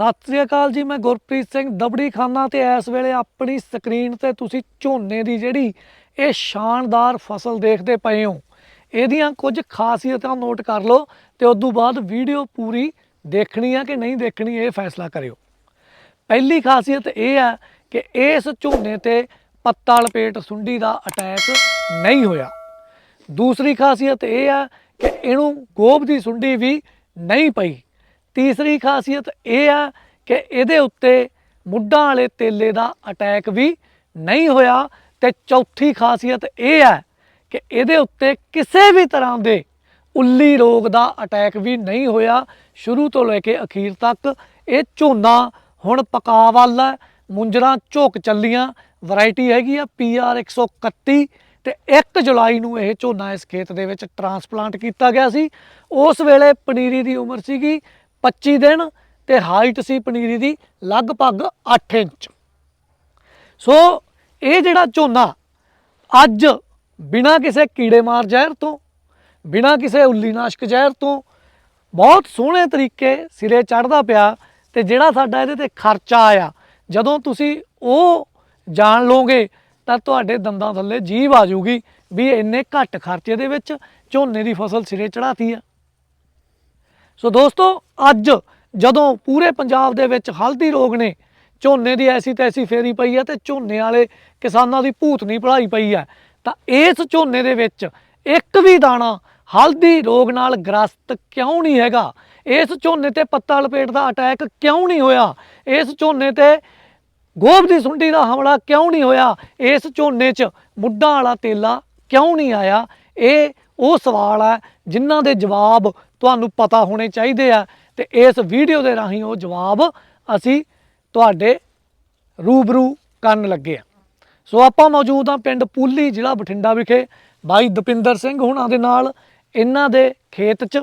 ਸਤਿ ਸ੍ਰੀ ਅਕਾਲ ਜੀ, ਮੈਂ ਗੁਰਪ੍ਰੀਤ ਸਿੰਘ ਦਬੜੀ ਖਾਨਾ ਤੇ ਇਸ ਵੇਲੇ ਆਪਣੀ ਸਕਰੀਨ ਤੇ ਤੁਸੀਂ ਝੋਨੇ ਦੀ ਜਿਹੜੀ ਇਹ ਸ਼ਾਨਦਾਰ ਫਸਲ ਦੇਖਦੇ ਪਏ ਹੋ। ਇਹਦੀਆਂ ਕੁਝ ਖਾਸੀਅਤਾਂ ਨੋਟ ਕਰ ਲਓ ਤੇ ਉਸ ਤੋਂ ਬਾਅਦ ਵੀਡੀਓ ਪੂਰੀ ਦੇਖਣੀ ਆ ਕਿ ਨਹੀਂ ਦੇਖਣੀ, ਇਹ ਫੈਸਲਾ ਕਰਿਓ। ਪਹਿਲੀ ਖਾਸੀਅਤ ਇਹ ਹੈ ਕਿ ਇਸ ਝੋਨੇ ਤੇ ਪੱਤਾ ਲਪੇਟ ਸੁੰਡੀ ਦਾ ਅਟੈਕ ਨਹੀਂ ਹੋਇਆ। ਦੂਸਰੀ ਖਾਸੀਅਤ ਇਹ ਹੈ ਕਿ ਇਹਨੂੰ ਗੋਭ ਦੀ ਸੁੰਡੀ ਵੀ ਨਹੀਂ ਪਈ। ਤੀਸਰੀ ਖਾਸੀਅਤ ਇਹ ਹੈ ਕਿ ਇਹਦੇ ਉੱਤੇ ਮੁੱਢਾਂ ਵਾਲੇ ਤੇਲੇ ਦਾ ਅਟੈਕ ਵੀ ਨਹੀਂ ਹੋਇਆ ਤੇ ਚੌਥੀ ਖਾਸੀਅਤ ਇਹ ਹੈ ਕਿ ਇਹਦੇ ਉੱਤੇ ਕਿਸੇ ਵੀ ਤਰ੍ਹਾਂ ਦੇ ਉੱਲੀ ਰੋਗ ਦਾ ਅਟੈਕ ਵੀ ਨਹੀਂ ਹੋਇਆ। ਸ਼ੁਰੂ ਤੋਂ ਲੈ ਕੇ ਅਖੀਰ ਤੱਕ ਇਹ ਝੋਨਾ ਹੁਣ ਪਕਾ ਵੱਲ ਹੈ। ਮੁੰਜਰਾ ਝੋਕ ਚੱਲੀਆਂ। ਵੈਰਾਈਟੀ ਹੈਗੀ ਆ PR 131 ਤੇ 1 ਜੁਲਾਈ ਨੂੰ ਇਹ ਝੋਨਾ ਇਸ ਖੇਤ ਦੇ ਵਿੱਚ ਟਰਾਂਸਪਲਾਂਟ ਕੀਤਾ ਗਿਆ ਸੀ। ਉਸ ਵੇਲੇ ਪਨੀਰੀ ਦੀ ਉਮਰ ਸੀਗੀ 25 ਦਿਨ ਤੇ ਹਾਈਟ ਸੀ ਪਨੀਰੀ ਦੀ ਲਗਭਗ 8 ਇੰਚ। ਸੋ ਇਹ ਜਿਹੜਾ ਝੋਨਾ ਅੱਜ ਬਿਨਾਂ ਕਿਸੇ ਕੀੜੇ ਮਾਰ ਜ਼ਹਿਰ ਤੋਂ, ਬਿਨਾਂ ਕਿਸੇ ਉੱਲੀਨਾਸ਼ਕ ਜ਼ਹਿਰ ਤੋਂ ਬਹੁਤ ਸੋਹਣੇ ਤਰੀਕੇ ਸਿਰੇ ਚੜਦਾ ਪਿਆ ਤੇ ਜਿਹੜਾ ਸਾਡਾ ਇਹਦੇ ਤੇ ਖਰਚਾ ਆਇਆ, ਜਦੋਂ ਤੁਸੀਂ ਉਹ ਜਾਣ ਲਓਗੇ ਤਾਂ ਤੁਹਾਡੇ ਦੰਦਾਂ ਥੱਲੇ ਜੀਭ ਆ ਜਾਊਗੀ ਵੀ ਇੰਨੇ ਘੱਟ ਖਰਚੇ ਦੇ ਵਿੱਚ ਝੋਨੇ ਦੀ ਫਸਲ ਸਿਰੇ ਚੜਾਤੀ ਆ। ਸੋ ਦੋਸਤੋ, ਅੱਜ ਜਦੋਂ ਪੂਰੇ ਪੰਜਾਬ ਦੇ ਵਿੱਚ ਹਲਦੀ ਰੋਗ ਨੇ, ਝੋਨੇ ਦੀ ਐਸੀ ਤੈਸੀ ਫੇਰੀ ਪਈ ਹੈ ਤੇ ਝੋਨੇ ਵਾਲੇ ਕਿਸਾਨਾਂ ਦੀ ਭੂਤ ਨਹੀਂ ਭਲਾਈ ਪਈ ਹੈ, ਤਾਂ ਇਸ ਝੋਨੇ ਦੇ ਵਿੱਚ ਇੱਕ ਵੀ ਦਾਣਾ ਹਲਦੀ ਰੋਗ ਨਾਲ ਗ੍ਰਸਤ ਕਿਉਂ ਨਹੀਂ ਹੈਗਾ? ਇਸ ਝੋਨੇ ਤੇ ਪੱਤਾ ਲਪੇਟ ਦਾ ਅਟੈਕ ਕਿਉਂ ਨਹੀਂ ਹੋਇਆ? ਇਸ ਝੋਨੇ ਤੇ ਗੋਭ ਦੀ ਸੁੰਡੀ ਦਾ ਹਮਲਾ ਕਿਉਂ ਨਹੀਂ ਹੋਇਆ? ਇਸ ਝੋਨੇ 'ਚ ਮੁੱਢਾਂ ਵਾਲਾ ਤੇਲਾ ਕਿਉਂ ਨਹੀਂ ਆਇਆ? ਇਹ ਉਹ ਸਵਾਲ ਹੈ ਜਿਨ੍ਹਾਂ ਦੇ ਜਵਾਬ ਤੁਹਾਨੂੰ ਪਤਾ ਹੋਣੇ ਚਾਹੀਦੇ ਆ ਤੇ ਇਸ ਵੀਡੀਓ ਦੇ ਰਾਹੀਂ ਉਹ ਜਵਾਬ ਅਸੀਂ ਤੁਹਾਡੇ ਰੂਬਰੂ ਕਰਨ ਲੱਗੇ ਆ। ਸੋ ਆਪਾਂ ਮੌਜੂਦ ਆ ਪਿੰਡ ਪੂਲੀ ਜ਼ਿਲ੍ਹਾ ਬਠਿੰਡਾ ਵਿਖੇ। ਬਾਈ ਦਪਿੰਦਰ ਸਿੰਘ ਹੁਣਾਂ ਦੇ ਨਾਲ ਇਹਨਾਂ ਦੇ ਖੇਤ 'ਚ।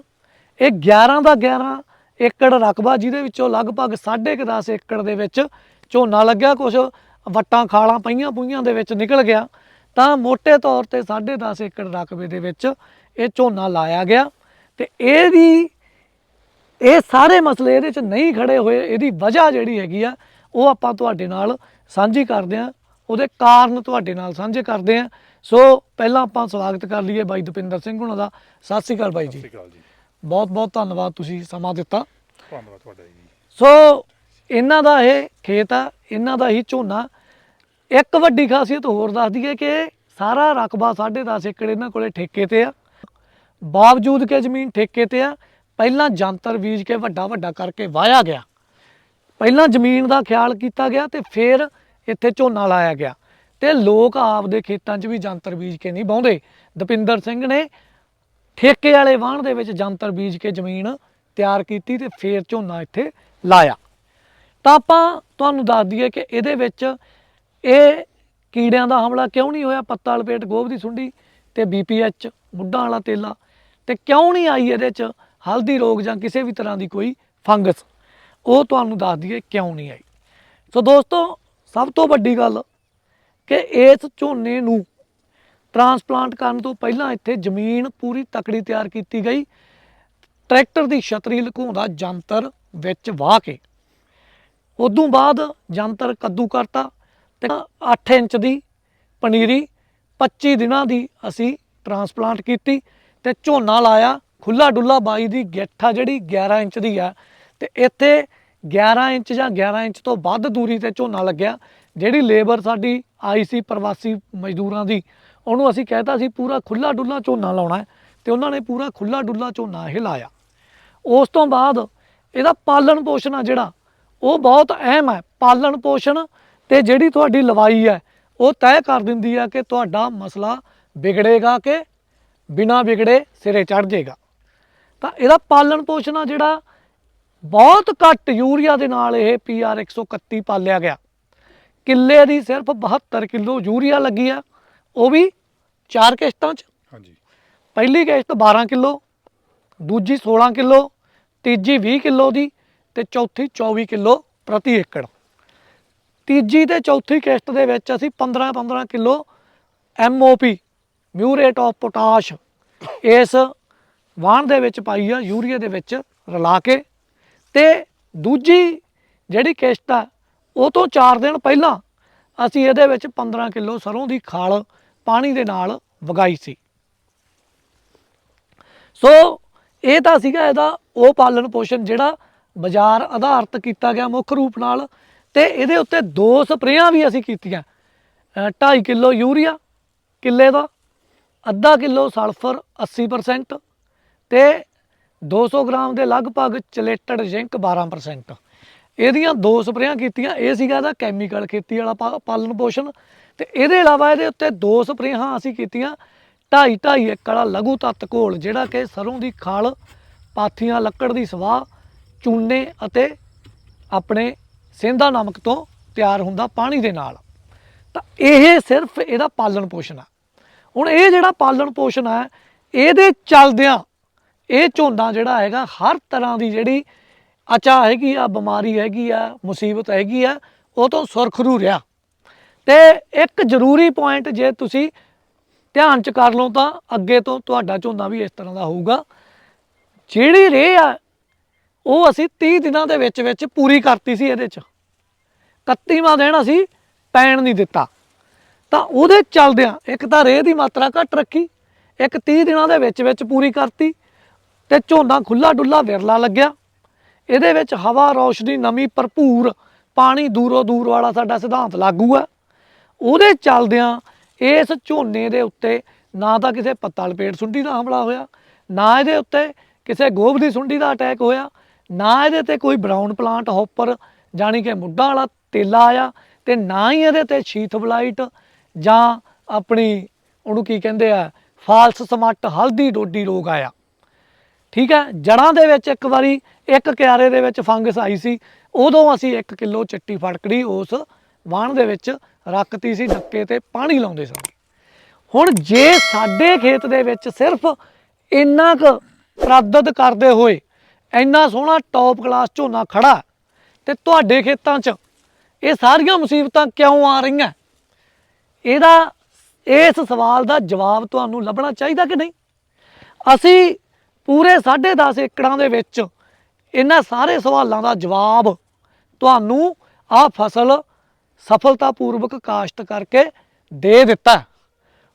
ਇਹ 11 ਦਾ 11 ਏਕੜ ਰਕਬਾ ਜਿਹਦੇ ਵਿੱਚੋਂ ਲਗਭਗ 10.5 ਏਕੜ ਦੇ ਵਿੱਚ ਝੋਨਾ ਲੱਗਿਆ ਕੁਝ ਵੱਟਾਂ ਖਾਲਾਂ ਪਈਆਂ ਪੁਈਆਂ ਦੇ ਵਿੱਚ ਨਿਕਲ ਗਿਆ। ਤਾਂ ਮੋٹے ਤੌਰ ਤੇ 10.5 ਏਕੜ ਰਕਬੇ ਦੇ ਵਿੱਚ ਇਹ ਝੋਨਾ ਲਾਇਆ ਗਿਆ। ਤੇ ਇਹਦੀ ਇਹ ਸਾਰੇ ਮਸਲੇ ਇਹਦੇ 'ਚ ਨਹੀਂ ਖੜੇ ਹੋਏ ਇਹਦੀ ਵਜ੍ਹਾ ਜਿਹੜੀ ਹੈਗੀ ਆ ਉਹ ਆਪਾਂ ਤੁਹਾਡੇ ਨਾਲ ਸਾਂਝੀ ਕਰਦੇ ਆ ਉਹਦੇ ਕਾਰਨ ਤੁਹਾਡੇ ਨਾਲ ਸਾਂਝੇ ਕਰਦੇ ਆ ਸੋ ਪਹਿਲਾਂ ਆਪਾਂ ਸਵਾਗਤ ਕਰ ਲਈਏ ਬਾਈ ਦਪਿੰਦਰ ਸਿੰਘ ਹੁਣਾਂ ਦਾ। ਸਤਿ ਸ਼੍ਰੀ ਅਕਾਲ ਬਾਈ ਸਤਿ ਜੀ ਸ਼੍ਰੀ ਅਕਾਲ ਜੀ। ਬਹੁਤ ਬਹੁਤ ਧੰਨਵਾਦ ਤੁਸੀਂ ਸਮਾਂ ਦਿੱਤਾ। ਧੰਨਵਾਦ ਤੁਹਾਡਾ ਜੀ। ਸੋ ਇਹਨਾਂ ਦਾ ਇਹ ਖੇਤ ਆ ਇਹਨਾਂ ਦਾ ਹੀ ਝੋਨਾ। ਇੱਕ ਵੱਡੀ ਖਾਸੀਅਤ ਹੋਰ ਦੱਸ ਦਈਏ ਕਿ ਸਾਰਾ ਰਕਬਾ 10.5 ਏਕੜ ਇਹਨਾਂ ਕੋਲੇ ਠੇਕੇ ਤੇ ਆ। ਬਾਵਜੂਦ ਕਿ ਜ਼ਮੀਨ ਠੇਕੇ ਤੇ ਆ, ਪਹਿਲਾਂ ਜੰਤਰ ਬੀਜ ਕੇ ਵੱਡਾ ਵੱਡਾ ਕਰਕੇ ਵਾਇਆ ਗਿਆ। ਪਹਿਲਾਂ ਜ਼ਮੀਨ ਦਾ ਖਿਆਲ ਕੀਤਾ ਗਿਆ ਤੇ ਫਿਰ ਇੱਥੇ ਝੋਨਾ ਲਾਇਆ ਗਿਆ। ਤੇ ਲੋਕ ਆਪਦੇ ਖੇਤਾਂ 'ਚ ਵੀ ਜੰਤਰ ਬੀਜ ਕੇ ਨਹੀਂ ਵਾਹੁੰਦੇ। ਦਪਿੰਦਰ ਸਿੰਘ ਨੇ ਠੇਕੇ ਵਾਲੇ ਵਾਹਣ ਦੇ ਵਿੱਚ ਜੰਤਰ ਬੀਜ ਕੇ ਜ਼ਮੀਨ ਤਿਆਰ ਕੀਤੀ ਤੇ ਫੇਰ ਝੋਨਾ ਇੱਥੇ ਲਾਇਆ। ਤਾਂ ਆਪਾਂ ਤੁਹਾਨੂੰ ਦੱਸ ਦਈਏ ਕਿ ਇਹਦੇ ਵਿੱਚ ਇਹ ਕੀੜਿਆਂ ਦਾ ਹਮਲਾ ਕਿਉਂ ਨਹੀਂ ਹੋਇਆ? ਪੱਤਾ ਲਪੇਟ ਗੋਭ ਦੀ ਸੁੰਡੀ ਤੇ ਬੀਪੀਐਚ ਮੁੱਢਾਂ ਵਾਲਾ ਤੇਲਾ ਤੇ ਕਿਉਂ ਨਹੀਂ ਆਈ ਇਹਦੇ 'ਚ? ਹਲਦੀ ਰੋਗ ਜਾਂ ਕਿਸੇ ਵੀ ਤਰ੍ਹਾਂ ਦੀ ਕੋਈ ਫੰਗਸ। ਉਹ ਤੁਹਾਨੂੰ ਦੱਸ ਦਈਏ ਕਿਉਂ ਨਹੀਂ ਆਈ। ਸੋ ਦੋਸਤੋ, ਸਭ ਤੋਂ ਵੱਡੀ ਗੱਲ ਕਿ ਇਸ ਝੋਨੇ ਨੂੰ ਟਰਾਂਸਪਲਾਂਟ ਕਰਨ ਤੋਂ ਪਹਿਲਾਂ ਇੱਥੇ ਜ਼ਮੀਨ ਪੂਰੀ ਤਕੜੀ ਤਿਆਰ ਕੀਤੀ ਗਈ। ਟਰੈਕਟਰ ਦੀ ਛਤਰੀ ਲੁਕਾਉਂਦਾ ਜੰਤਰ ਵਿੱਚ ਵਾਹ ਕੇ। ਉਦੋਂ ਬਾਅਦ ਜੰਤਰ ਕੱਦੂ ਕਰਤਾ ਤੇ 8 ਇੰਚ ਦੀ ਪਨੀਰੀ 25 ਦਿਨਾਂ ਦੀ ਅਸੀਂ ਟਰਾਂਸਪਲਾਂਟ ਕੀਤੀ। ਤੇ ਝੋਨਾ ਲਾਇਆ, ਖੁੱਲਾ ਡੁੱਲਾ ਬਾਈ ਦੀ ਗਿੱਠ ਆ ਜਿਹੜੀ 11 ਇੰਚ ਦੀ ਆ। ਤੇ ਇੱਥੇ 11 ਇੰਚ ਜਾਂ 11 ਇੰਚ ਤੋਂ ਵੱਧ ਦੂਰੀ ਤੇ ਝੋਨਾ ਲੱਗਿਆ, ਜਿਹੜੀ ਲੇਬਰ ਸਾਡੀ ਆਈ ਸੀ ਪ੍ਰਵਾਸੀ ਮਜ਼ਦੂਰਾਂ ਦੀ, ਉਹਨੂੰ ਅਸੀਂ ਕਹਿਤਾ ਸੀ ਪੂਰਾ ਖੁੱਲਾ ਡੁੱਲਾ ਝੋਨਾ ਲਾਉਣਾ ਹੈ ਤੇ ਉਹਨਾਂ ਨੇ ਪੂਰਾ ਖੁੱਲਾ ਡੁੱਲਾ ਝੋਨਾ ਇਹ ਲਾਇਆ। ਉਸ ਤੋਂ ਬਾਅਦ ਇਹਦਾ ਪਾਲਣ ਪੋਸ਼ਣ ਆ ਜਿਹੜਾ, ਉਹ ਬਹੁਤ ਅਹਿਮ ਹੈ। ਪਾਲਣ ਪੋਸ਼ਣ ਤੇ ਜਿਹੜੀ ਤੁਹਾਡੀ ਲਵਾਈ ਹੈ, ਉਹ ਤੈਅ ਕਰ ਦਿੰਦੀ ਆ ਕਿ ਤੁਹਾਡਾ ਮਸਲਾ ਵਿਗੜੇਗਾ ਕਿ ਬਿਨਾ ਵਿਗੜੇ ਸਿਰੇ ਚੜ ਜਾਏਗਾ ਤਾਂ ਇਹਦਾ ਪਾਲਣ ਪੋਸ਼ਣ ਆ ਜਿਹੜਾ ਬਹੁਤ ਘੱਟ ਯੂਰੀਆ ਦੇ ਨਾਲ ਇਹ ਪੀਆਰ 131 ਪਾਲਿਆ ਗਿਆ। ਕਿੱਲੇ ਦੀ ਸਿਰਫ 72 ਕਿਲੋ ਯੂਰੀਆ ਲੱਗੀ ਆ ਉਹ ਵੀ ਚਾਰ ਕਿਸ਼ਤਾਂ 'ਚ। ਹਾਂਜੀ। ਪਹਿਲੀ ਕਿਸ਼ਤ 12 ਕਿਲੋ ਦੂਜੀ 16 ਕਿਲੋ ਤੀਜੀ 20 ਕਿਲੋ ਦੀ ਤੇ ਚੌਥੀ 24 ਕਿਲੋ ਪ੍ਰਤੀ ਏਕੜ। ਤੀਜੀ ਤੇ ਚੌਥੀ ਕਿਸ਼ਤ ਦੇ ਵਿੱਚ ਅਸੀਂ 15 15 kilo MOP muriate of potash ਇਸ ਵਾਹਣ ਦੇ ਵਿੱਚ ਪਾਈ ਆ ਯੂਰੀਆ ਦੇ ਵਿੱਚ ਰਲਾ ਕੇ ਤੇ ਦੂਜੀ ਜਿਹੜੀ ਕਿਸ਼ਤ ਆ, ਉਹ ਤੋਂ 4 ਦਿਨ ਪਹਿਲਾਂ ਅਸੀਂ ਇਹਦੇ ਵਿੱਚ 15 ਕਿਲੋ ਸਰੋਂ ਦੀ ਖਾਲ ਪਾਣੀ ਦੇ ਨਾਲ ਵਗਾਈ ਸੀ। ਸੋ ਇਹ ਤਾਂ ਸੀਗਾ ਇਹਦਾ ਉਹ ਪਾਲਣ ਪੋਸ਼ਣ ਜਿਹੜਾ ਬਾਜ਼ਾਰ ਆਧਾਰਿਤ ਕੀਤਾ ਗਿਆ ਮੁੱਖ ਰੂਪ ਨਾਲ ਤੇ ਇਹਦੇ ਉੱਤੇ ਦੋ ਸਪਰੇਆਂ ਵੀ ਅਸੀਂ ਕੀਤੀਆਂ। 2.5 ਕਿਲੋ ਯੂਰੀਆ ਕਿੱਲੇ ਦਾ ਅੱਧਾ ਕਿਲੋ ਸਲਫਰ 80% ਤੇ 200 ਗ੍ਰਾਮ ਦੇ ਲਗਭਗ ਚਲੇਟਡ ਜ਼ਿੰਕ 12% ਇਹਦੀਆਂ ਦੋ ਸਪਰੇਆਂ ਕੀਤੀਆਂ, ਇਹ ਸੀਗਾ ਇਹਦਾ ਕੈਮੀਕਲ ਖੇਤੀ ਵਾਲਾ ਪਾ- ਪਾਲਣ ਪੋਸ਼ਣ ਤੇ ਇਹਦੇ ਇਲਾਵਾ ਇਹਦੇ ਉੱਤੇ ਦੋ ਸਪਰੇਹਾਂ ਅਸੀਂ ਕੀਤੀਆਂ 2.5 2.5 ਏਕੜ ਵਾਲਾ ਲਘੂ ਤੱਤ ਘੋਲ, ਜਿਹੜਾ ਕਿ ਸਰੋਂ ਦੀ ਖਾਲ, ਪਾਥੀਆਂ, ਲੱਕੜ ਦੀ ਸਵਾਹ, ਚੂਨੇ ਅਤੇ ਆਪਣੇ ਸਿੰਧਾ ਨਮਕ ਤੋਂ ਤਿਆਰ ਹੁੰਦਾ ਪਾਣੀ ਦੇ ਨਾਲ। ਤਾਂ ਇਹ ਸਿਰਫ ਇਹਦਾ ਪਾਲਣ ਪੋਸ਼ਣ ਆ। ਹੁਣ ਇਹ ਜਿਹੜਾ ਪਾਲਣ ਪੋਸ਼ਣ ਹੈ ਇਹਦੇ ਚੱਲਦਿਆਂ ਇਹ ਝੋਨਾ ਜਿਹੜਾ ਹੈਗਾ, ਹਰ ਤਰ੍ਹਾਂ ਦੀ ਜਿਹੜੀ ਅਚਾ ਹੈਗੀ ਆ, ਬਿਮਾਰੀ ਹੈਗੀ ਆ, ਮੁਸੀਬਤ ਹੈਗੀ ਆ, ਉਹ ਤੋਂ ਸੁਰਖਰੂ ਰਿਹਾ। ਤੇ ਇੱਕ ਜ਼ਰੂਰੀ ਪੁਆਇੰਟ ਜੇ ਤੁਸੀਂ ਧਿਆਨ ਚ ਕਰ ਲਓ ਤਾਂ ਅੱਗੇ ਤੋਂ ਤੁਹਾਡਾ ਝੋਨਾ ਵੀ ਇਸ ਤਰ੍ਹਾਂ ਦਾ ਹੋਊਗਾ। ਜਿਹੜੀ ਰੇਹ ਆ, ਉਹ ਅਸੀਂ 30 ਦਿਨਾਂ ਦੇ ਵਿੱਚ ਵਿੱਚ ਪੂਰੀ ਕਰਤੀ ਸੀ ਇਹਦੇ ਚ। 31ਵਾਂ ਦਿਨ ਅਸੀਂ ਪੈਣ ਨਹੀਂ ਦਿੱਤਾ। ਤਾਂ ਉਹਦੇ ਚੱਲਦਿਆਂ ਇੱਕ ਤਾਂ ਰੇਹ ਦੀ ਮਾਤਰਾ ਘੱਟ ਰੱਖੀ, ਇੱਕ 30 ਦਿਨਾਂ ਦੇ ਵਿੱਚ ਵਿੱਚ ਪੂਰੀ ਕਰਤੀ ਤੇ ਝੋਨਾ ਖੁੱਲਾ ਡੁੱਲਾ ਵਿਰਲਾ ਲੱਗਿਆ। ਇਹਦੇ ਵਿੱਚ ਹਵਾ ਰੌਸ਼ਨੀ ਨਮੀ ਭਰਪੂਰ, ਪਾਣੀ ਦੂਰੋਂ ਦੂਰ ਵਾਲਾ ਸਾਡਾ ਸਿਧਾਂਤ ਲਾਗੂ ਆ। ਉਹਦੇ ਚੱਲਦਿਆਂ ਇਸ ਝੋਨੇ ਦੇ ਉੱਤੇ ਨਾ ਤਾਂ ਕਿਸੇ ਪੱਤਾ ਲਪੇਟ ਸੁੰਡੀ ਦਾ ਹਮਲਾ ਹੋਇਆ, ਨਾ ਇਹਦੇ ਉੱਤੇ ਕਿਸੇ ਗੋਭ ਦੀ ਸੁੰਡੀ ਦਾ ਅਟੈਕ ਹੋਇਆ, ਨਾ ਇਹਦੇ ਤੇ ਕੋਈ ਬਰਾਊਨ ਪਲਾਂਟ ਹੌਪਰ ਜਾਣੀ ਕਿ ਮੁੱਢਾ ਵਾਲਾ ਤੇਲਾ ਆਇਆ ਤੇ ਨਾ ਹੀ ਇਹਦੇ ਤੇ ਸ਼ੀਥ ਬਲਾਈਟ ਜਾਂ ਆਪਣੀ, ਉਹਨੂੰ ਕੀ ਕਹਿੰਦੇ ਆ, ਫਾਲਸ ਸਮੱਟ ਹਲਦੀ ਡੋਡੀ ਰੋਗ ਆਇਆ। ਠੀਕ ਹੈ, ਜੜਾਂ ਦੇ ਵਿੱਚ ਇੱਕ ਵਾਰੀ, ਇੱਕ ਕਿਆਰੇ ਦੇ ਵਿੱਚ ਫੰਗਸ ਆਈ ਸੀ, ਉਦੋਂ ਅਸੀਂ 1 ਕਿਲੋ ਚਿੱਟੀ ਫੜਕੜੀ ਉਸ ਵਾਣ ਦੇ ਵਿੱਚ ਰੱਖਤੀ ਸੀ, ਡੱਕੇ ਤੇ ਪਾਣੀ ਲਾਉਂਦੇ ਸਾਂ। ਹੁਣ ਜੇ ਸਾਡੇ ਖੇਤ ਦੇ ਵਿੱਚ ਸਿਰਫ ਇੰਨਾ ਕੁ ਪ੍ਰਦਦ ਕਰਦੇ ਹੋਏ, ਇੰਨਾ ਸੋਹਣਾ ਟੌਪ ਕਲਾਸ ਝੋਨਾ ਖੜਾ, ਤੇ ਤੁਹਾਡੇ ਖੇਤਾਂ 'ਚ ਇਹ ਸਾਰੀਆਂ ਮੁਸੀਬਤਾਂ ਕਿਉਂ ਆ ਰਹੀਆਂ? ਇਹਦਾ ਇਸ ਸਵਾਲ ਦਾ ਜਵਾਬ ਤੁਹਾਨੂੰ ਲੱਭਣਾ ਚਾਹੀਦਾ ਕਿ ਨਹੀਂ? ਅਸੀਂ ਪੂਰੇ 10.5 ਏਕੜਾਂ ਦੇ ਵਿੱਚ ਇਹਨਾਂ ਸਾਰੇ ਸਵਾਲਾਂ ਦਾ ਜਵਾਬ ਤੁਹਾਨੂੰ ਆਹ ਫਸਲ ਸਫਲਤਾਪੂਰਵਕ ਕਾਸ਼ਤ ਕਰਕੇ ਦੇ ਦਿੱਤਾ।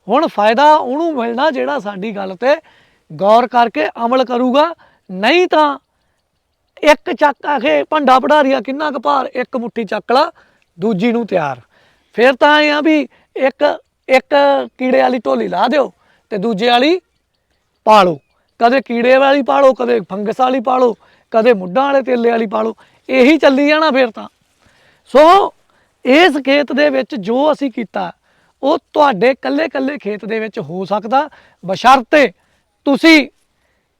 ਹੁਣ ਫਾਇਦਾ ਉਹਨੂੰ ਮਿਲਣਾ ਜਿਹੜਾ ਸਾਡੀ ਗੱਲ ਤੇ ਗੌਰ ਕਰਕੇ ਅਮਲ ਕਰੂਗਾ। ਨਹੀਂ ਤਾਂ ਇੱਕ ਚੱਕ ਆਖੇ ਭੰਡਾ ਪੜਾਰੀਆ ਕਿੰਨਾ ਕੁ ਭਾਰ, ਇੱਕ ਮੁੱਠੀ ਚੱਕਲਾ ਦੂਜੀ ਨੂੰ ਤਿਆਰ। ਫਿਰ ਤਾਂ ਇਹ ਆ ਵੀ ਇੱਕ ਇੱਕ ਕੀੜੇ ਵਾਲੀ ਢੋਲੀ ਲਾ ਦਿਓ ਤੇ ਦੂਜੇ ਵਾਲੀ ਪਾਲੋ। ਕਦੇ ਕੀੜੇ ਵਾਲੀ ਪਾਲੋ, ਕਦੇ ਫੰਗਸ ਵਾਲੀ ਪਾਲੋ, ਕਦੇ ਮੁੱਢਾਂ ਵਾਲੇ ਤੇਲੇ ਵਾਲੀ ਪਾਲੋ। ਇਹੀ ਚੱਲੀ ਜਾਣਾ ਫਿਰ ਤਾਂ। ਸੋ ਇਸ ਖੇਤ ਦੇ ਵਿੱਚ ਜੋ ਅਸੀਂ ਕੀਤਾ, ਉਹ ਤੁਹਾਡੇ ਕੱਲੇ ਕੱਲੇ ਖੇਤ ਦੇ ਵਿੱਚ ਹੋ ਸਕਦਾ। ਬਸ਼ਰਤੇ ਤੁਸੀਂ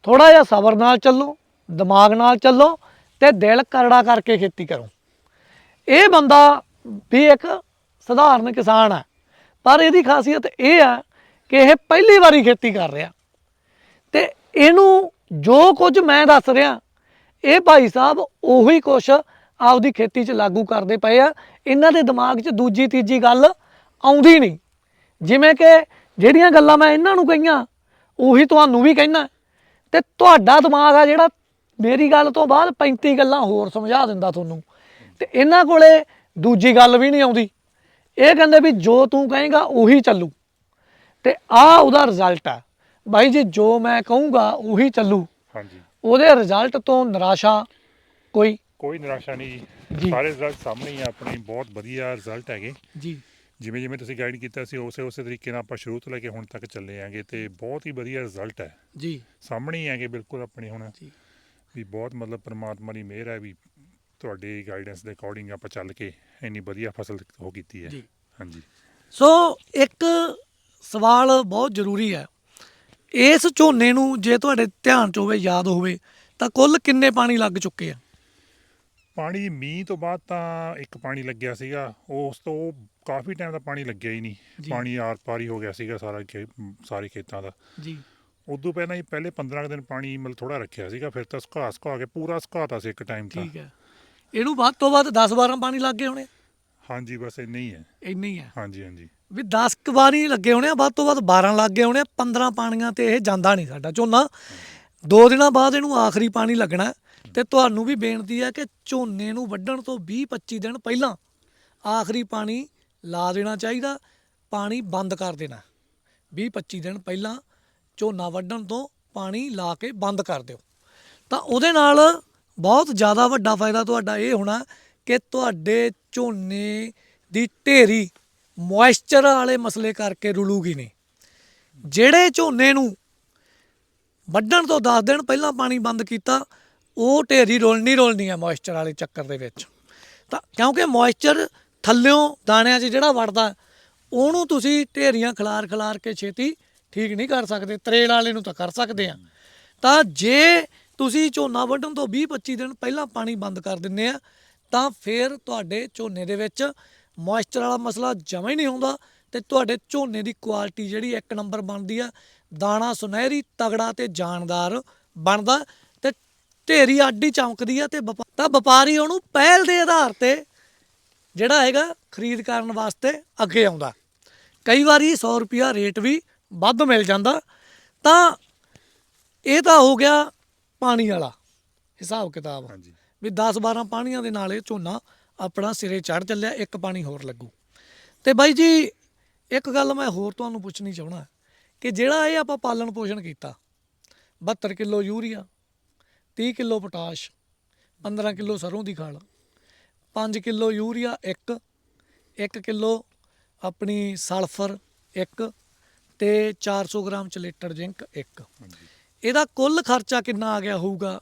ਥੋੜਾ ਜਿਹਾ ਸਬਰ ਨਾਲ ਚੱਲੋ, ਦਿਮਾਗ ਨਾਲ ਚੱਲੋ ਤੇ ਦਿਲ ਕਰੜਾ ਕਰਕੇ ਖੇਤੀ ਕਰੋ। ਇਹ ਬੰਦਾ ਵੀ ਇੱਕ ਸਧਾਰਨ ਕਿਸਾਨ ਹੈ। ਪਰ ਇਹਦੀ ਖਾਸੀਅਤ ਇਹ ਆ ਕਿ ਇਹ ਪਹਿਲੀ ਵਾਰੀ ਖੇਤੀ ਕਰ ਰਿਹਾ। ਤੇ ਇਹਨੂੰ ਜੋ ਕੁਝ ਮੈਂ ਦੱਸ ਰਿਹਾ, ਇਹ ਭਾਈ ਸਾਹਿਬ ਉਹੀ ਕੁਛ ਆਪਦੀ ਖੇਤੀ 'ਚ ਲਾਗੂ ਕਰਦੇ ਪਏ ਆ। ਇਹਨਾਂ ਦੇ ਦਿਮਾਗ 'ਚ ਦੂਜੀ ਤੀਜੀ ਗੱਲ ਆਉਂਦੀ ਨਹੀਂ। ਜਿਵੇਂ ਕਿ ਜਿਹੜੀਆਂ ਗੱਲਾਂ ਮੈਂ ਇਹਨਾਂ ਨੂੰ ਕਹੀਆਂ, ਉਹੀ ਤੁਹਾਨੂੰ ਵੀ ਕਹਿਣਾ ਤੇ ਤੁਹਾਡਾ ਦਿਮਾਗ ਆ ਜਿਹੜਾ ਮੇਰੀ ਗੱਲ ਤੋਂ ਬਾਅਦ 35 ਗੱਲਾਂ ਹੋਰ ਸਮਝਾ ਦਿੰਦਾ ਤੁਹਾਨੂੰ। ਤੇ ਇਹਨਾਂ ਕੋਲੇ ਦੂਜੀ ਗੱਲ ਵੀ ਨਹੀਂ ਆਉਂਦੀ। ਇਹ ਕਹਿੰਦੇ ਵੀ ਜੋ ਤੂੰ ਕਹੇਗਾ ਉਹੀ ਚੱਲੂ। ਤੇ ਆ ਉਹਦਾ ਰਿਜ਼ਲਟ ਆ। ਭਾਈ ਜੀ ਜੋ ਮੈਂ ਕਹੂੰਗਾ ਉਹੀ ਚੱਲੂ। ਹਾਂਜੀ। ਉਹਦੇ ਰਿਜ਼ਲਟ ਤੋਂ ਨਿਰਾਸ਼ਾ ਕੋਈ? ਕੋਈ ਨਿਰਾਸ਼ਾ ਨਹੀਂ ਜੀ। ਸਾਰੇ ਰਿਜ਼ਲਟ ਸਾਹਮਣੇ ਹੀ ਆ ਆਪਣੇ ਬਹੁਤ ਵਧੀਆ ਰਿਜ਼ਲਟ ਹੈਗੇ। ਜੀ। ਜਿਵੇਂ ਜਿਵੇਂ ਤੁਸੀਂ ਗਾਈਡ ਕੀਤਾ ਸੀ ਉਸੇ ਉਸੇ ਤਰੀਕੇ ਨਾਲ ਆਪਾਂ ਸ਼ੁਰੂ ਤੋਂ ਲੈ ਕੇ ਹੁਣ ਤੱਕ ਚੱਲੇ ਆਂਗੇ ਤੇ ਬਹੁਤ ਹੀ ਵਧੀਆ ਰਿਜ਼ਲਟ ਹੈ। ਜੀ। ਸਾਹਮਣੇ ਹੀ ਬਿਲਕੁਲ ਆਪਣੇ ਹੁਣ। ਜੀ। ਵੀ ਬਹੁਤ ਮਤਲਬ ਪ੍ਰਮਾਤਮਾ ਦੀ ਮਿਹਰ ਹੈ ਵੀ ਤੁਹਾਡੇ ਗਾਈਡੈਂਸ ਦੇ ਅਕੋਰਡਿੰਗ ਆਪਾਂ ਚੱਲ ਕੇ ਇੰਨੀ ਵਧੀਆ ਫਸਲ ਹੋ ਕੀਤੀ ਹੈ। ਜੀ। ਹਾਂਜੀ। ਸੋ ਇੱਕ ਸਵਾਲ ਬਹੁਤ ਜ਼ਰੂਰੀ ਹੈ। ਇਸ ਝੋਨੇ ਨੂੰ ਜੇ ਤੁਹਾਡੇ ਧਿਆਨ ਚ ਹੋਵੇ ਯਾਦ ਹੋਵੇ ਤਾਂ ਕੁੱਲ ਕਿੰਨੇ ਪਾਣੀ ਲੱਗ ਚੁੱਕੇ ਆ? ਪਾਣੀ ਮੀਂਹ ਤੋਂ ਬਾਅਦ ਤਾਂ ਇੱਕ ਪਾਣੀ ਲੱਗਿਆ ਸੀਗਾ। ਉਸ ਤੋਂ ਕਾਫੀ ਟਾਈਮ ਦਾ ਪਾਣੀ ਲੱਗਿਆ ਹੀ ਨਹੀਂ। ਜੀ। ਪਾਣੀ ਆਰ ਪਾਰ ਹੀ ਹੋ ਗਿਆ ਸੀਗਾ ਸਾਰਾ ਖੇ- ਸਾਰੇ ਖੇਤਾਂ ਦਾ। ਜੀ। ਉਦੋਂ ਪਹਿਲਾਂ ਹੀ ਪਹਿਲੇ 15 ਕੁ ਦਿਨ ਪਾਣੀ ਮਤਲਬ ਥੋੜਾ ਰੱਖਿਆ ਸੀਗਾ ਫਿਰ ਤਾਂ ਸੁਕਾ ਸੁਕਾ ਕੇ ਪੂਰਾ ਸੁਕਾਤਾ ਸੀ ਇੱਕ ਟਾਈਮ ਤਾਂ। ਠੀਕ ਹੈ। ਇਹਨੂੰ ਵੱਧ ਤੋਂ ਵੱਧ 10 12 ਪਾਣੀ ਲੱਗ ਗਏ ਹੋਣੇ। ਹਾਂਜੀ ਬਸ ਇੰਨਾ ਹੀ ਹੈ। ਇੰਨੇ ਹੀ ਆ ਹਾਂਜੀ ਹਾਂਜੀ। ਵੀ 10 ਕੁ ਵਾਰੀ ਲੱਗੇ ਹੋਣੇ ਆ ਵੱਧ ਤੋਂ ਵੱਧ 12 ਲੱਗ ਗਏ ਹੋਣੇ ਆ 15 ਪਾਣੀਆਂ ਤੇ ਇਹ ਜਾਂਦਾ ਨਹੀਂ ਸਾਡਾ ਝੋਨਾ। ਦੋ ਦਿਨਾਂ ਬਾਅਦ ਇਹਨੂੰ ਆਖਰੀ ਪਾਣੀ ਲੱਗਣਾ ਤੇ ਤੁਹਾਨੂੰ ਵੀ ਬੇਨਤੀ ਹੈ ਕਿ ਝੋਨੇ ਨੂੰ ਵੱਢਣ ਤੋਂ 20-25 ਦਿਨ ਪਹਿਲਾਂ ਆਖਰੀ ਪਾਣੀ ਲਾ ਦੇਣਾ ਚਾਹੀਦਾ ਪਾਣੀ ਬੰਦ ਕਰ ਦੇਣਾ। 20-25 ਦਿਨ ਪਹਿਲਾਂ ਝੋਨਾ ਵੱਢਣ ਤੋਂ ਪਾਣੀ ਲਾ ਕੇ ਬੰਦ ਕਰ ਦਿਓ। ਤਾਂ ਉਹਦੇ ਨਾਲ ਬਹੁਤ ਜ਼ਿਆਦਾ ਵੱਡਾ ਫਾਇਦਾ ਤੁਹਾਡਾ ਇਹ ਹੋਣਾ ਕਿ ਤੁਹਾਡੇ ਝੋਨੇ ਦੀ ਢੇਰੀ ਮੋਇਸਚਰ ਵਾਲੇ ਮਸਲੇ ਕਰਕੇ ਰੁਲੂਗੀ ਨਹੀਂ। ਜਿਹੜੇ ਝੋਨੇ ਨੂੰ ਵੱਢਣ ਤੋਂ 10 ਦਿਨ ਪਹਿਲਾਂ ਪਾਣੀ ਬੰਦ ਕੀਤਾ, ਉਹ ਢੇਰੀ ਰੋਲਣੀ ਰੋਲਣੀ ਹੈ ਮੋਇਸਚਰ ਵਾਲੇ ਚੱਕਰ ਦੇ ਵਿੱਚ। ਤਾਂ ਕਿਉਂਕਿ ਮੋਇਸਚਰ ਥੱਲਿਓਂ ਦਾਣਿਆਂ 'ਚ ਜਿਹੜਾ ਵੜਦਾ ਉਹਨੂੰ ਤੁਸੀਂ ਢੇਰੀਆਂ ਖਿਲਾਰ ਖਿਲਾਰ ਕੇ ਛੇਤੀ ਠੀਕ ਨਹੀਂ ਕਰ ਸਕਦੇ, ਤਰੇਲ ਵਾਲੇ ਨੂੰ ਤਾਂ ਕਰ ਸਕਦੇ ਆ। ਤਾਂ ਜੇ ਤੁਸੀਂ ਝੋਨਾ ਵੱਢਣ ਤੋਂ 20-25 ਦਿਨ ਪਹਿਲਾਂ ਪਾਣੀ ਬੰਦ ਕਰ ਦਿੰਦੇ ਆ, ਤਾਂ ਫਿਰ ਤੁਹਾਡੇ ਝੋਨੇ ਦੇ ਵਿੱਚ ਮੋਇਸਚਰ ਵਾਲਾ ਮਸਲਾ ਜਮਾ ਹੀ ਨਹੀਂ ਹੁੰਦਾ ਤੇ ਤੁਹਾਡੇ ਝੋਨੇ ਦੀ ਕੁਆਲਿਟੀ ਜਿਹੜੀ ਇੱਕ ਨੰਬਰ ਬਣਦੀ ਆ, ਦਾਣਾ ਸੁਨਹਿਰੀ, ਤਗੜਾ ਤੇ ਜਾਨਦਾਰ ਬਣਦਾ ਤੇ ਢੇਰੀ ਆਡੀ ਚਮਕਦੀ ਆ ਤੇ ਵਪਾ- ਤਾਂ ਵਪਾਰੀ ਉਹਨੂੰ ਪਹਿਲ ਦੇ ਆਧਾਰ ਤੇ ਜਿਹੜਾ ਹੈਗਾ ਖਰੀਦ ਕਰਨ ਵਾਸਤੇ ਅੱਗੇ ਆਉਂਦਾ। ਕਈ ਵਾਰੀ 100 ਰੁਪਿਆ ਰੇਟ ਵੀ ਵੱਧ ਮਿਲ ਜਾਂਦਾ, ਤਾਂ ਇਹ ਤਾਂ ਹੋ ਗਿਆ ਪਾਣੀ ਵਾਲਾ ਹਿਸਾਬ ਕਿਤਾਬ। ਹਾਂਜੀ। ਵੀ 10 12 ਪਾਣੀਆਂ ਦੇ ਨਾਲ ਇਹ ਝੋਨਾ ਆਪਣਾ ਸਿਰੇ ਚੜ ਚੱਲਿਆ ਇੱਕ ਪਾਣੀ ਹੋਰ ਲੱਗੂ। ਤੇ ਬਾਈ ਜੀ ਇੱਕ ਗੱਲ ਮੈਂ ਹੋਰ ਤੁਹਾਨੂੰ ਪੁੱਛਣੀ ਚਾਹਣਾ ਕਿ ਜਿਹੜਾ ਇਹ ਆਪਾਂ ਪਾਲਣ ਪੋਸ਼ਣ ਕੀਤਾ 72 kilo urea 30 kilo potash 15 kilo ਸਰੋਂ ਦੀ ਖਾਲ 5 ਕਿਲੋ ਯੂਰੀਆ ਇੱਕ 1 ਕਿਲੋ ਆਪਣੀ ਸਲਫਰ ਇੱਕ ਤੇ 400 ਗ੍ਰਾਮ ਚਲੇਟਰ ਜ਼ਿੰਕ ਇੱਕ। ਹਾਂਜੀ। ਇਹਦਾ ਕੁੱਲ ਖਰਚਾ ਕਿੰਨਾ ਆ ਗਿਆ ਹੋਊਗਾ?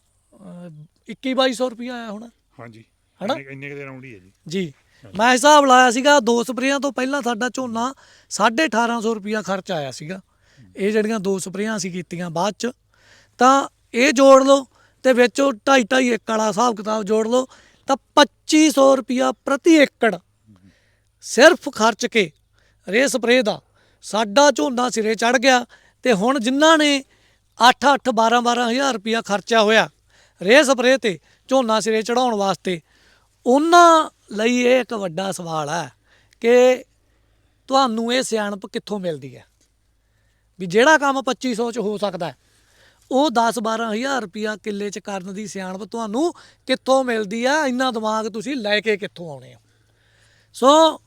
21 2200 ਰੁਪਇਆ ਆਇਆ ਹੋਣਾ। ਹਾਂਜੀ। ਹਨਾ? ਇੰਨੇ- ਇੰਨੇ ਕੁ ਦੇ ਰਾਉਂਡ ਹੀ ਹੈ ਜੀ। ਜੀ ਮੈਂ ਹਿਸਾਬ ਲਾਇਆ ਸੀਗਾ ਦੋ ਸਪਰੇਆਂ ਤੋਂ ਪਹਿਲਾਂ ਸਾਡਾ ਝੋਨਾ 1850 ਰੁਪਇਆ ਖਰਚ ਆਇਆ ਸੀਗਾ। ਇਹ ਜਿਹੜੀਆਂ ਦੋ ਸਪਰੇਆਂ ਅਸੀਂ ਕੀਤੀਆਂ ਬਾਅਦ ਚ ਤਾਂ ਇਹ ਜੋੜ ਲਓ ਤੇ ਵਿੱਚੋਂ 2.5 2.5 ਏਕੜ ਵਾਲਾ ਹਿਸਾਬ ਕਿਤਾਬ ਜੋੜ ਲਓ ਤਾਂ 2500 ਰੁਪਇਆ ਪ੍ਰਤੀ ਏਕੜ ਸਿਰਫ ਖਰਚ ਕੇ ਰੇ ਸਪਰੇਅ ਦਾ ਸਾਡਾ ਝੋਨਾ ਸਿਰੇ ਚੜ ਗਿਆ ਤੇ ਹੁਣ ਜਿਨ੍ਹਾਂ ਨੇ 8 8 12 12000 ਰੁਪਇਆ ਖਰਚਾ ਹੋਇਆ। ਰੇ ਸਪਰੇਅ ਤੇ ਝੋਨਾ ਸਿਰੇ ਚੜਾਉਣ ਵਾਸਤੇ। ਉਹਨਾਂ ਲਈ ਇਹ ਇੱਕ ਵੱਡਾ ਸਵਾਲ ਹੈ ਕਿ ਤੁਹਾਨੂੰ ਇਹ ਸਿਆਣਪ ਕਿੱਥੋਂ ਮਿਲਦੀ ਹੈ? ਵੀ ਜਿਹੜਾ ਕੰਮ 2500 ਚ ਹੋ ਸਕਦਾ ਹੈ, ਉਹ 10 12000 ਰੁਪਇਆ ਕਿੱਲੇ ਚ ਕਰਨ ਦੀ ਸਿਆਣਪ ਤੁਹਾਨੂੰ ਕਿੱਥੋਂ ਮਿਲਦੀ ਆ ਇੰਨਾ ਦਿਮਾਗ ਤੁਸੀਂ ਲੈ ਕੇ ਕਿੱਥੋਂ ਆਉਣੇ ਹੋ? ਸੋ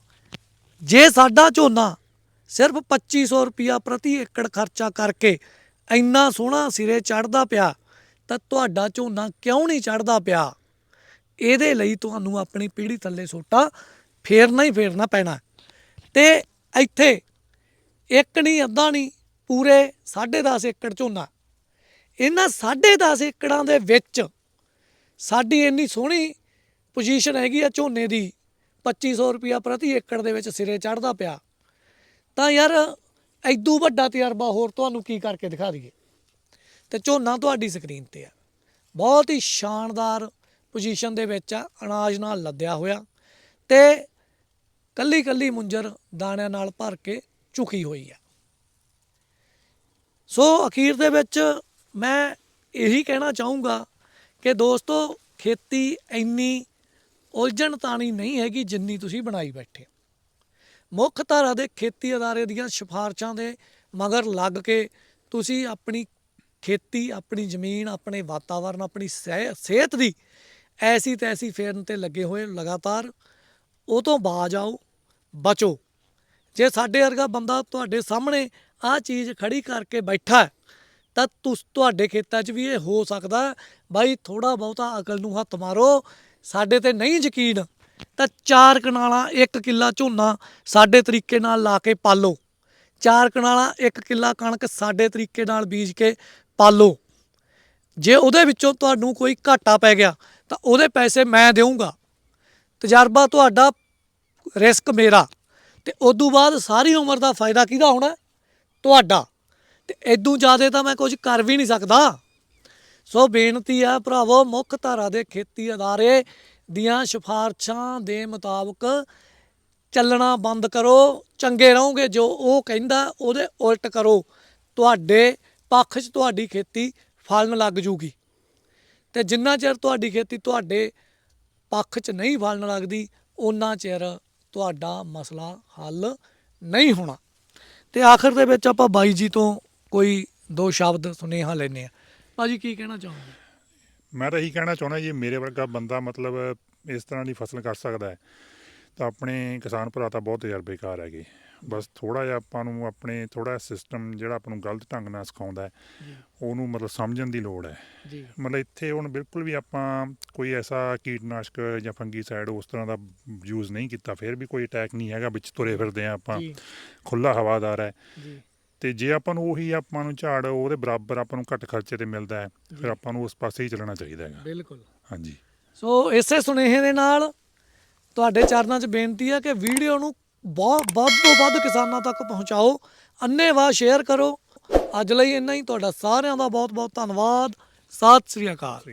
ਜੇ ਸਾਡਾ ਝੋਨਾ ਸਿਰਫ 2500 ਰੁਪਇਆ ਪ੍ਰਤੀ ਏਕੜ ਖਰਚਾ ਕਰਕੇ ਇੰਨਾ ਸੋਹਣਾ ਸਿਰੇ ਚੜਦਾ ਪਿਆ ਤਾਂ ਤੁਹਾਡਾ ਝੋਨਾ ਕਿਉਂ ਨਹੀਂ ਚੜਦਾ ਪਿਆ? ਇਹਦੇ ਲਈ ਤੁਹਾਨੂੰ ਆਪਣੀ ਪੀੜ੍ਹੀ ਥੱਲੇ ਸੋਟਾ ਫੇਰਨਾ ਹੀ ਫੇਰਨਾ ਪੈਣਾ। ਤੇ ਇੱਥੇ ਇੱਕ ਨਹੀਂ, ਅੱਧਾ ਨਹੀਂ, ਪੂਰੇ 10.5 ਏਕੜ ਝੋਨਾ। ਇਹਨਾਂ 10.5 ਏਕੜਾਂ ਦੇ ਵਿੱਚ ਸਾਡੀ ਇੰਨੀ ਸੋਹਣੀ ਪੋਜੀਸ਼ਨ ਹੈਗੀ ਆ ਝੋਨੇ ਦੀ 2500 ਰੁਪਇਆ ਪ੍ਰਤੀ ਏਕੜ ਦੇ ਵਿੱਚ ਸਿਰੇ ਚੜਦਾ ਪਿਆ। ਤਾਂ ਯਾਰ ਐਦੂ ਵੱਡਾ ਤਜਰਬਾ ਹੋਰ ਤੁਹਾਨੂੰ ਕੀ ਕਰਕੇ ਦਿਖਾ ਦਈਏ? ਤੇ ਝੋਨਾ ਤੁਹਾਡੀ ਸਕਰੀਨ ਤੇ ਆ। ਬਹੁਤ ਹੀ ਸ਼ਾਨਦਾਰ ਪੋਜੀਸ਼ਨ ਦੇ ਵਿੱਚ ਆ, ਅਨਾਜ ਨਾਲ ਲੱਦਿਆ ਹੋਇਆ ਤੇ ਕੱਲੀ ਕੱਲੀ ਮੁੰਜਰ ਦਾਣਿਆਂ ਨਾਲ ਭਰ ਕੇ ਝੁਕੀ ਹੋਈ ਆ। ਸੋ ਅਖੀਰ ਦੇ ਵਿੱਚ ਮੈਂ ਇਹੀ ਕਹਿਣਾ ਚਾਹੂੰਗਾ ਕਿ ਦੋਸਤੋ, ਖੇਤੀ ਇੰਨੀ ਉਲਝਣ ਤਾਣੀ ਨਹੀਂ ਹੈਗੀ ਜਿੰਨੀ ਤੁਸੀਂ ਬਣਾਈ ਬੈਠੇ ਹੋ। ਮੁੱਖ ਧਾਰਾ ਦੇ ਖੇਤੀ ਅਦਾਰੇ ਦੀਆਂ ਸਿਫਾਰਸ਼ਾਂ ਦੇ ਮਗਰ ਲੱਗ ਕੇ ਤੁਸੀਂ ਆਪਣੀ ਖੇਤੀ, ਆਪਣੀ ਜ਼ਮੀਨ, ਆਪਣੇ ਵਾਤਾਵਰਨ, ਆਪਣੀ ਸਿਹ- ਸਿਹਤ ਦੀ ਐਸੀ ਤੈਸੀ ਫੇਰਨ ਤੇ ਲੱਗੇ ਹੋਏ ਲਗਾਤਾਰ। ਉਹ ਤੋਂ ਬਾਜ ਆਓ, ਬਚੋ। ਜੇ ਸਾਡੇ ਵਰਗਾ ਬੰਦਾ ਤੁਹਾਡੇ ਸਾਹਮਣੇ ਆਹ ਚੀਜ਼ ਖੜੀ ਕਰਕੇ ਬੈਠਾ ਤਾਂ ਤੁਸ, ਤੁਹਾਡੇ ਖੇਤਾਂ 'ਚ ਵੀ ਇਹ ਹੋ ਸਕਦਾ ਬਾਈ ਥੋੜਾ ਬਹੁਤਾ ਅਕਲ ਨੂੰ ਹੱਥ ਮਾਰੋ। ਸਾਡੇ ਤੇ ਨਹੀਂ ਯਕੀਨ ਤਾਂ ਚਾਰ ਕਨਾਲਾਂ, ਇੱਕ ਕਿੱਲਾ ਝੋਨਾ ਸਾਡੇ ਤਰੀਕੇ ਨਾਲ ਲਾ ਕੇ ਪਾਲੋ। ਚਾਰ ਕਨਾਲਾਂ, ਇੱਕ ਕਿੱਲਾ ਕਣਕ ਸਾਡੇ ਤਰੀਕੇ ਨਾਲ ਬੀਜ ਕੇ ਪਾਲੋ। ਜੇ ਉਹਦੇ ਵਿੱਚੋਂ ਤੁਹਾਨੂੰ ਕੋਈ ਘਾਟਾ ਪੈ ਗਿਆ, ਤਾਂ ਉਹਦੇ ਪੈਸੇ ਮੈਂ ਦੇਵਾਂਗਾ ਤਜਰਬਾ ਤੁਹਾਡਾ ਰਿਸਕ ਮੇਰਾ। ਤੇ ਤੋਂ ਬਾਅਦ ਸਾਰੀ ਉਮਰ ਦਾ ਫਾਇਦਾ ਕਿਹਦਾ ਹੋਣਾ? ਤੁਹਾਡਾ। ਤੇ ਇਦੋਂ ਜ਼ਿਆਦਾ ਤਾਂ ਮੈਂ ਕੁਝ ਕਰ ਵੀ ਨਹੀਂ ਸਕਦਾ। ਸੋ ਬੇਨਤੀ ਆ ਭਰਾਵੋ, ਮੁੱਖ ਧਾਰਾ ਦੇ ਖੇਤੀ ਅਦਾਰੇ ਦੀਆਂ ਸਿਫਾਰਸ਼ਾਂ ਦੇ ਮੁਤਾਬਕ ਚੱਲਣਾ ਬੰਦ ਕਰੋ, ਚੰਗੇ ਰਹੋਗੇ, ਜੋ ਉਹ ਕਹਿੰਦਾ, ਉਹਦੇ ਉਲਟ ਕਰੋ। ਤੁਹਾਡੇ ਪੱਖ 'ਚ ਤੁਹਾਡੀ ਖੇਤੀ ਫਲਣ ਲੱਗ ਜੂਗੀ। ਤੇ ਜਿੰਨਾ ਚਿਰ ਤੁਹਾਡੀ ਖੇਤੀ ਤੁਹਾਡੇ ਪੱਖ 'ਚ ਨਹੀਂ ਫਲਣ ਲੱਗਦੀ ਉਹਨਾਂ ਚਿਰ ਤੁਹਾਡਾ ਮਸਲਾ ਹੱਲ ਨਹੀਂ ਹੋਣਾ। ਤੇ ਆਖਰ ਦੇ ਵਿੱਚ ਆਪਾਂ ਬਾਈ ਜੀ ਤੋਂ ਕੋਈ ਦੋ ਸ਼ਬਦ ਸੁਨੇਹਾ ਲੈਨੇ ਆ ਭਾਜੀ, ਕੀ ਕਹਿਣਾ ਚਾਹੋਗੇ? ਮੈਂ ਤਾਂ ਇਹੀ ਕਹਿਣਾ ਚਾਹੁੰਦਾ ਜੀ ਮੇਰੇ ਵਰਗਾ ਬੰਦਾ ਮਤਲਬ ਇਸ ਤਰ੍ਹਾਂ ਦੀ ਫਸਲ ਕਰ ਸਕਦਾ ਹੈ ਤਾਂ ਆਪਣੇ ਕਿਸਾਨ ਭਰਾ ਤਾਂ ਬਹੁਤ ਤਜਰਬੇਕਾਰ ਹੈਗੇ। ਬਸ ਥੋੜਾ ਜਿਹਾ ਆਪਾਂ ਨੂੰ ਆਪਣੇ ਥੋੜਾ ਸਿਸਟਮ ਜਿਹੜਾ ਆਪਾਂ ਨੂੰ ਗਲਤ ਢੰਗ ਨਾਲ ਸਿਖਾਉਂਦਾ ਉਹਨੂੰ ਮਤਲਬ ਸਮਝਣ ਦੀ ਲੋੜ ਹੈ। ਮਤਲਬ ਇੱਥੇ ਹੁਣ ਬਿਲਕੁਲ ਵੀ ਆਪਾਂ ਕੋਈ ਐਸਾ ਕੀਟਨਾਸ਼ਕ ਜਾਂ ਫੰਗੀਸਾਈਡ ਉਸ ਤਰ੍ਹਾਂ ਦਾ ਯੂਜ਼ ਨਹੀਂ ਕੀਤਾ ਫਿਰ ਵੀ ਕੋਈ ਅਟੈਕ ਨਹੀਂ ਹੈਗਾ ਵਿੱਚ ਤੁਰੇ ਫਿਰਦੇ ਆ ਆਪਾਂ। ਖੁੱਲਾ ਹਵਾਦਾਰ ਹੈ। ਤੇ ਜੇ ਆਪਾਂ ਨੂੰ ਉਹੀ ਆਪਾਂ ਨੂੰ ਝਾੜ ਉਹਦੇ ਬਰਾਬਰ ਆਪਾਂ ਨੂੰ ਘੱਟ ਖਰਚੇ ਤੇ ਮਿਲਦਾ ਹੈ ਫਿਰ ਆਪਾਂ ਨੂੰ ਉਸ ਪਾਸੇ ਹੀ ਚੱਲਣਾ ਚਾਹੀਦਾ ਹੈਗਾ। ਬਿਲਕੁਲ। ਹਾਂਜੀ। ਸੋ ਇਸੇ ਸੁਨੇਹੇ ਦੇ ਨਾਲ ਤੁਹਾਡੇ ਚਰਨਾਂ 'ਚ ਬੇਨਤੀ ਹੈ ਕਿ ਵੀਡੀਓ ਨੂੰ ਬਹੁਤ ਵੱਧ ਤੋਂ ਵੱਧ ਕਿਸਾਨਾਂ ਤੱਕ ਪਹੁੰਚਾਓ ਅੰਨੇਵਾਹ ਸ਼ੇਅਰ ਕਰੋ। ਅੱਜ ਲਈ ਇੰਨਾ ਹੀ ਤੁਹਾਡਾ ਸਾਰਿਆਂ ਦਾ ਬਹੁਤ ਬਹੁਤ ਧੰਨਵਾਦ। ਸਤਿ ਸ੍ਰੀ ਅਕਾਲ।